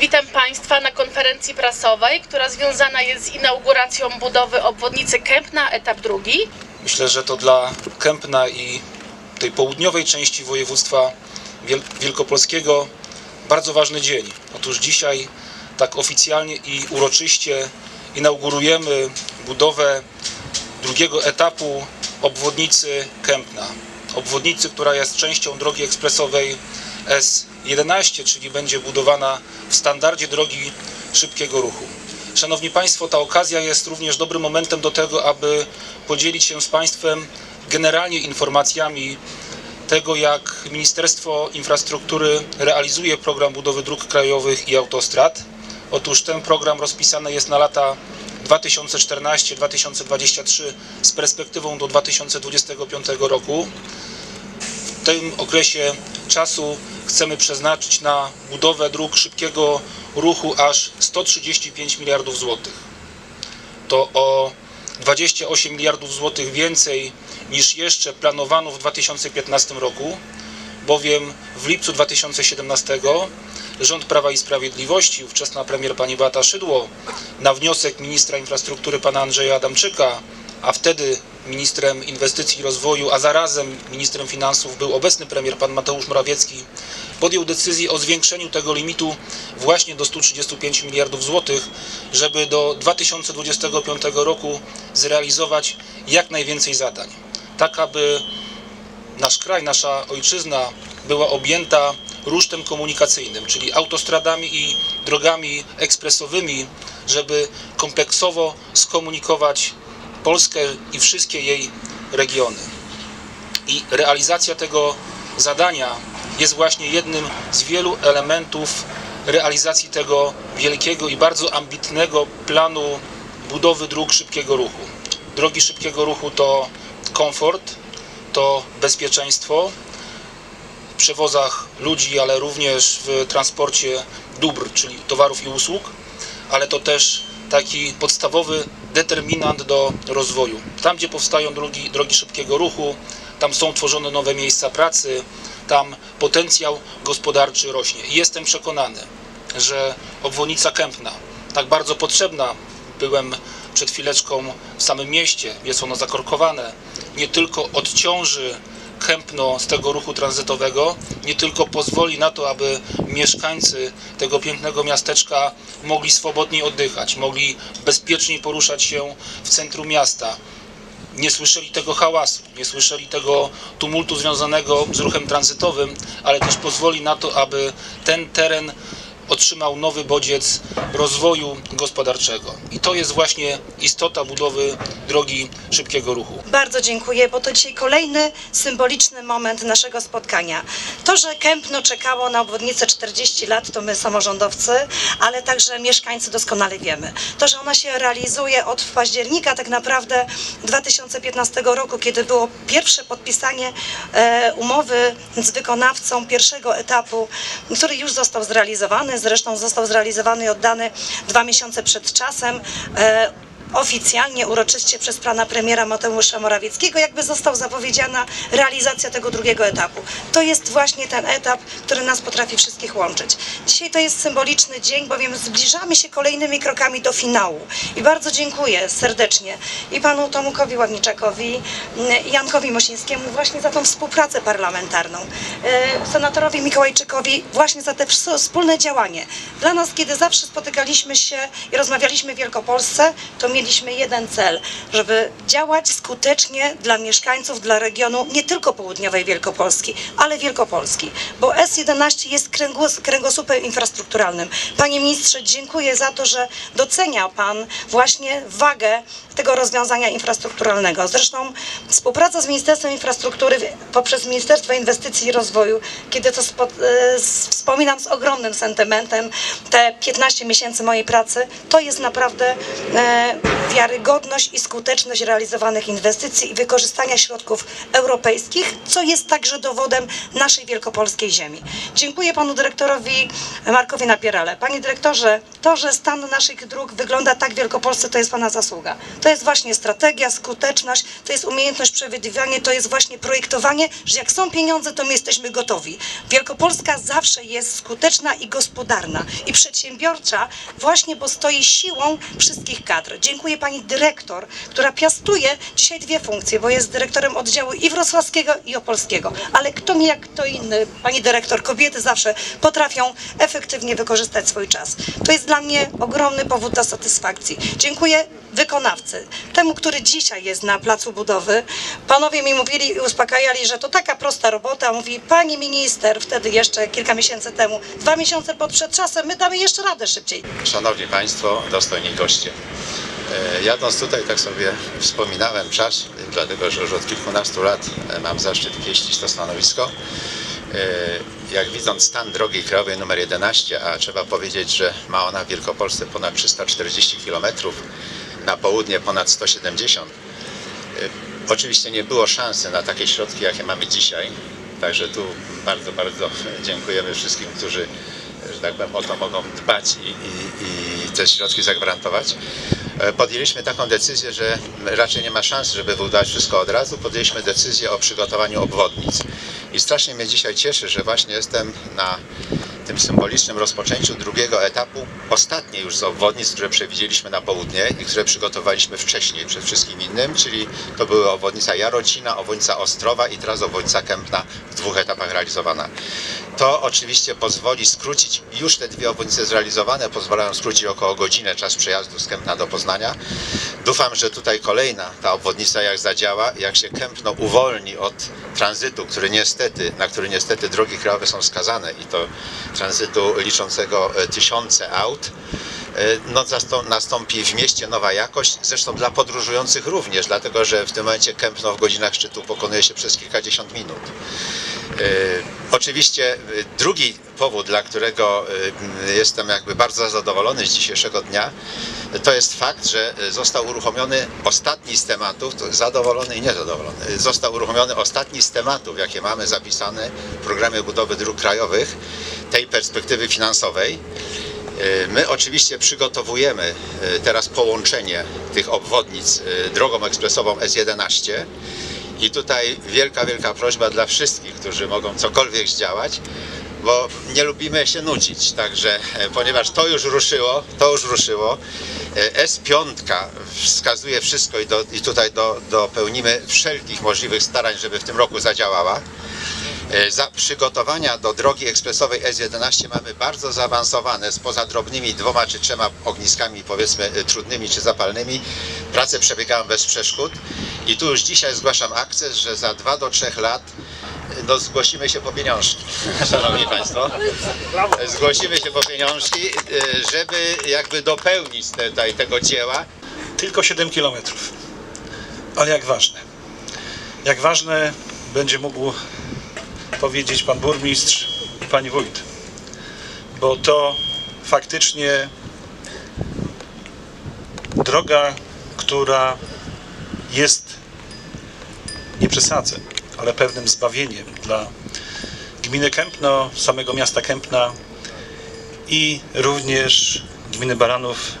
Witam Państwa na konferencji prasowej, która związana jest z inauguracją budowy obwodnicy Kępna, etap drugi. Myślę, że to dla Kępna i tej południowej części województwa wiel- wielkopolskiego bardzo ważny dzień. Otóż dzisiaj tak oficjalnie i uroczyście inaugurujemy budowę drugiego etapu obwodnicy Kępna. Obwodnicy, która jest częścią drogi ekspresowej S11, czyli będzie budowana w standardzie drogi szybkiego ruchu. Szanowni Państwo, ta okazja jest również dobrym momentem do tego, aby podzielić się z Państwem generalnie informacjami tego, jak Ministerstwo Infrastruktury realizuje program budowy dróg krajowych i autostrad. Otóż ten program rozpisany jest na lata 2014-2023 z perspektywą do 2025 roku. W tym okresie czasu chcemy przeznaczyć na budowę dróg szybkiego ruchu aż 135 miliardów złotych. To o 28 miliardów złotych więcej niż jeszcze planowano w 2015 roku, bowiem w lipcu 2017 rząd Prawa i Sprawiedliwości, ówczesna premier pani Beata Szydło, na wniosek ministra infrastruktury pana Andrzeja Adamczyka, a wtedy ministrem inwestycji i rozwoju, a zarazem ministrem finansów był obecny premier pan Mateusz Morawiecki, podjął decyzję o zwiększeniu tego limitu właśnie do 135 miliardów złotych, żeby do 2025 roku zrealizować jak najwięcej zadań, tak aby nasz kraj, nasza ojczyzna była objęta rusztem komunikacyjnym, czyli autostradami i drogami ekspresowymi, żeby kompleksowo skomunikować Polskę i wszystkie jej regiony. I realizacja tego zadania jest właśnie jednym z wielu elementów realizacji tego wielkiego i bardzo ambitnego planu budowy dróg szybkiego ruchu. Drogi szybkiego ruchu to komfort, to bezpieczeństwo w przewozach ludzi, ale również w transporcie dóbr, czyli towarów i usług, ale to też taki podstawowy determinant do rozwoju. Tam, gdzie powstają drogi, drogi szybkiego ruchu, tam są tworzone nowe miejsca pracy, tam potencjał gospodarczy rośnie. I jestem przekonany, że obwodnica Kępna, tak bardzo potrzebna, byłem przed chwileczką w samym mieście, jest ono zakorkowane, nie tylko odciąży Kępno z tego ruchu tranzytowego, nie tylko pozwoli na to, aby mieszkańcy tego pięknego miasteczka mogli swobodniej oddychać, mogli bezpieczniej poruszać się w centrum miasta, nie słyszeli tego hałasu, nie słyszeli tego tumultu związanego z ruchem tranzytowym, ale też pozwoli na to, aby ten teren otrzymał nowy bodziec rozwoju gospodarczego. I to jest właśnie istota budowy drogi szybkiego ruchu. Bardzo dziękuję, bo to dzisiaj kolejny symboliczny moment naszego spotkania. To, że Kępno czekało na obwodnicę 40 lat, to my samorządowcy, ale także mieszkańcy doskonale wiemy. To, że ona się realizuje od października tak naprawdę 2015 roku, kiedy było pierwsze podpisanie e, umowy z wykonawcą pierwszego etapu, który już został zrealizowany, zresztą został zrealizowany i oddany dwa miesiące przed czasem. Oficjalnie, uroczyście przez pana premiera Mateusza Morawieckiego, jakby został zapowiedziana realizacja tego drugiego etapu. To jest właśnie ten etap, który nas potrafi wszystkich łączyć. Dzisiaj to jest symboliczny dzień, bowiem zbliżamy się kolejnymi krokami do finału. I bardzo dziękuję serdecznie i panu Tomukowi Ławniczakowi, mm, Jankowi Mosińskiemu właśnie za tą współpracę parlamentarną, e, senatorowi Mikołajczykowi właśnie za te ws- wspólne działanie. Dla nas, kiedy zawsze spotykaliśmy się i rozmawialiśmy w Wielkopolsce, to mieliśmy jeden cel, żeby działać skutecznie dla mieszkańców, dla regionu nie tylko południowej Wielkopolski, ale Wielkopolski, bo S11 jest kręgos- kręgosłupem infrastrukturalnym. Panie ministrze, dziękuję za to, że docenia pan właśnie wagę tego rozwiązania infrastrukturalnego. Zresztą współpraca z Ministerstwem Infrastruktury poprzez Ministerstwo Inwestycji i Rozwoju, kiedy to e, wspominam z ogromnym sentymentem te 15 miesięcy mojej pracy, to jest naprawdę e, wiarygodność i skuteczność realizowanych inwestycji i wykorzystania środków europejskich, co jest także dowodem naszej wielkopolskiej ziemi. Dziękuję panu dyrektorowi Markowi Napierale. Panie dyrektorze, to, że stan naszych dróg wygląda tak Wielkopolsce, to jest pana zasługa. To jest właśnie strategia, skuteczność, to jest umiejętność przewidywania, to jest właśnie projektowanie, że jak są pieniądze, to my jesteśmy gotowi. Wielkopolska zawsze jest skuteczna i gospodarna i przedsiębiorcza właśnie, bo stoi siłą wszystkich kadr. Dziękuję pani dyrektor, która piastuje dzisiaj dwie funkcje, bo jest dyrektorem oddziału i wrocławskiego i opolskiego. Ale kto mi jak kto inny, pani dyrektor, kobiety zawsze potrafią efektywnie wykorzystać swój czas. To jest dla mnie ogromny powód do satysfakcji. Dziękuję wykonawcy, temu, który dzisiaj jest na placu budowy. Panowie mi mówili i uspokajali, że to taka prosta robota. Mówi pani minister, wtedy jeszcze kilka miesięcy temu, dwa miesiące pod przedczasem, my damy jeszcze radę szybciej. Szanowni Państwo, dostojni goście. E, Jadąc tutaj, tak sobie wspominałem czas, dlatego że już od kilkunastu lat e, mam zaszczyt pieścić to stanowisko. E, Jak widząc stan drogi krajowej nr 11, a trzeba powiedzieć, że ma ona w Wielkopolsce ponad 340 km, na południe ponad 170 E, Oczywiście nie było szansy na takie środki, jakie mamy dzisiaj. Także tu bardzo, bardzo dziękujemy wszystkim, którzy, że tak powiem, o to mogą dbać i, i, i te środki zagwarantować. E, Podjęliśmy taką decyzję, że raczej nie ma szans, żeby wybudować wszystko od razu. Podjęliśmy decyzję o przygotowaniu obwodnic. I strasznie mnie dzisiaj cieszy, że właśnie jestem na tym symbolicznym rozpoczęciu drugiego etapu, ostatniej już z obwodnic, które przewidzieliśmy na południe i które przygotowaliśmy wcześniej przed wszystkim innym, czyli to były obwodnica Jarocina, obwodnica Ostrowa i teraz obwodnica Kępna w dwóch etapach realizowana. To oczywiście pozwoli skrócić, już te dwie obwodnice zrealizowane pozwalają skrócić około godzinę czas przejazdu z Kępna do Poznania. Dufam, że tutaj kolejna ta obwodnica jak zadziała, jak się Kępno uwolni od tranzytu, który niestety, na który niestety drogi krajowe są skazane i to tranzytu liczącego tysiące aut, e, no zastą- nastąpi w mieście nowa jakość, zresztą dla podróżujących również, dlatego że w tym momencie Kępno w godzinach szczytu pokonuje się przez kilkadziesiąt minut. E, Oczywiście e, drugi powód, dla którego jestem jakby bardzo zadowolony z dzisiejszego dnia, to jest fakt, że został uruchomiony ostatni z tematów, zadowolony i niezadowolony, został uruchomiony ostatni z tematów, jakie mamy zapisane w programie budowy dróg krajowych, tej perspektywy finansowej. E, My oczywiście przygotowujemy e, teraz połączenie tych obwodnic e, drogą ekspresową S11 i tutaj wielka, wielka prośba dla wszystkich, którzy mogą cokolwiek zdziałać, bo nie lubimy się nudzić. Także, ponieważ to już ruszyło, to już ruszyło. e, S5 wskazuje wszystko i, do, i tutaj do, dopełnimy wszelkich możliwych starań, żeby w tym roku zadziałała. E, Za przygotowania do drogi ekspresowej S11 mamy bardzo zaawansowane, z poza drobnymi dwoma czy trzema ogniskami, powiedzmy e, trudnymi czy zapalnymi, prace przebiegają bez przeszkód. I tu już dzisiaj zgłaszam akces, że za dwa do trzech lat e, no, zgłosimy się po pieniążki, szanowni państwo. Zgłosimy się po pieniążki, żeby jakby dopełnić te, tego dzieła. Tylko 7 kilometrów. Ale jak ważne. Jak ważne będzie mógł powiedzieć pan burmistrz i pani wójt. Bo to faktycznie droga, która jest, nie przesadzę, ale pewnym zbawieniem dla gminy Kępno, samego miasta Kępna i również gminy Baranów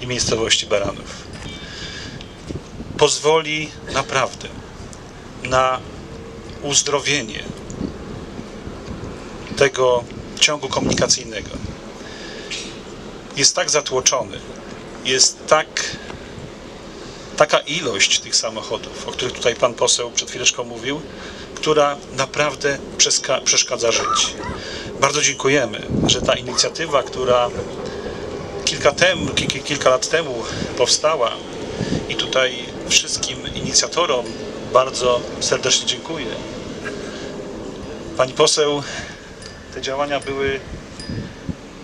i miejscowości Baranów. Pozwoli naprawdę na uzdrowienie tego ciągu komunikacyjnego. Jest tak zatłoczony, jest tak taka ilość tych samochodów, o których tutaj pan poseł przed chwileczką mówił, która naprawdę przeszkadza żyć. Bardzo dziękujemy, że ta inicjatywa, która kilka, temu, ki- ki- kilka lat temu powstała i tutaj wszystkim inicjatorom bardzo serdecznie dziękuję. Pani poseł, te działania były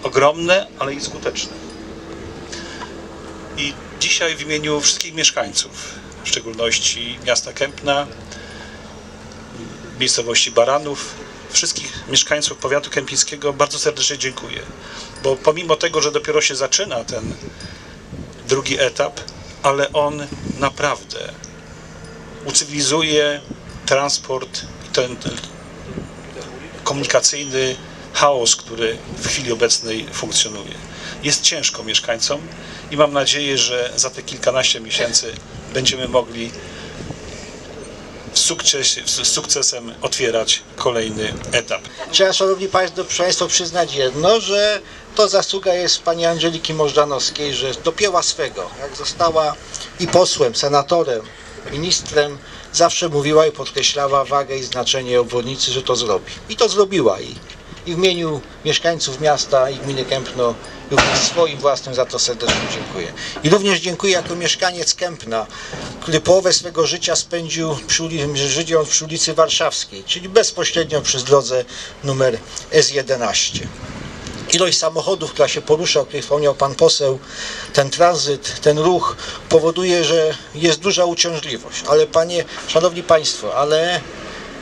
ogromne, ale i skuteczne. I dzisiaj w imieniu wszystkich mieszkańców, w szczególności miasta Kępna, miejscowości Baranów, wszystkich mieszkańców powiatu kępińskiego bardzo serdecznie dziękuję. Bo pomimo tego, że dopiero się zaczyna ten drugi etap, ale on naprawdę ucywilizuje transport i ten, komunikacyjny chaos, który w chwili obecnej funkcjonuje. Jest ciężko mieszkańcom i mam nadzieję, że za te kilkanaście miesięcy będziemy mogli w sukcesie, z sukcesem otwierać kolejny etap. Trzeba, Szanowni Państwo przyznać jedno, że to zasługa jest pani Angeliki Możdanowskiej, że dopięła swego. Jak została i posłem, senatorem, ministrem, zawsze mówiła i podkreślała wagę i znaczenie obwodnicy, że to zrobi. I to zrobiła. I, i w imieniu mieszkańców miasta i gminy Kępno, również swoim własnym za to serdecznie dziękuję. I również dziękuję jako mieszkaniec Kępna, który połowę swego życia spędził przy, uli- żyjąc przy ulicy Warszawskiej, czyli bezpośrednio przy drodze numer S11 ilość samochodów, która się porusza, o której wspomniał pan poseł, ten tranzyt, ten ruch powoduje, że jest duża uciążliwość. Ale panie, szanowni państwo, ale,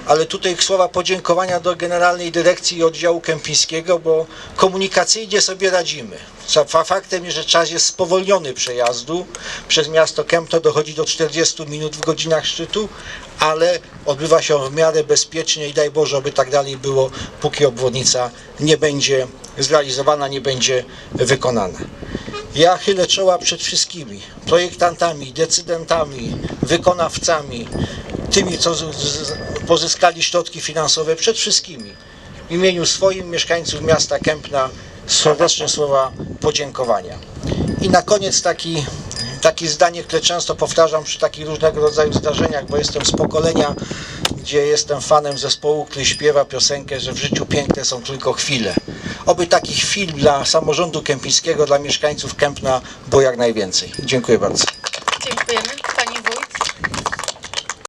ale tutaj słowa podziękowania do Generalnej Dyrekcji Oddziału Kępińskiego, bo komunikacyjnie sobie radzimy. Faktem jest, że czas jest spowolniony przejazdu. Przez miasto Kępno dochodzi do 40 minut w godzinach szczytu, ale odbywa się on w miarę bezpiecznie i daj Boże, aby tak dalej było, póki obwodnica nie będzie zrealizowana, nie będzie wykonana. Ja chylę czoła przed wszystkimi projektantami, decydentami, wykonawcami, tymi, co pozyskali środki finansowe, przed wszystkimi. W imieniu swoim mieszkańców miasta Kępna serdeczne słowa podziękowania. I na koniec taki, takie zdanie, które często powtarzam przy takich różnego rodzaju zdarzeniach, bo jestem z pokolenia, gdzie jestem fanem zespołu, który śpiewa piosenkę, że w życiu piękne są tylko chwile. Oby takich chwil dla samorządu kępińskiego, dla mieszkańców Kępna było jak najwięcej. Dziękuję bardzo.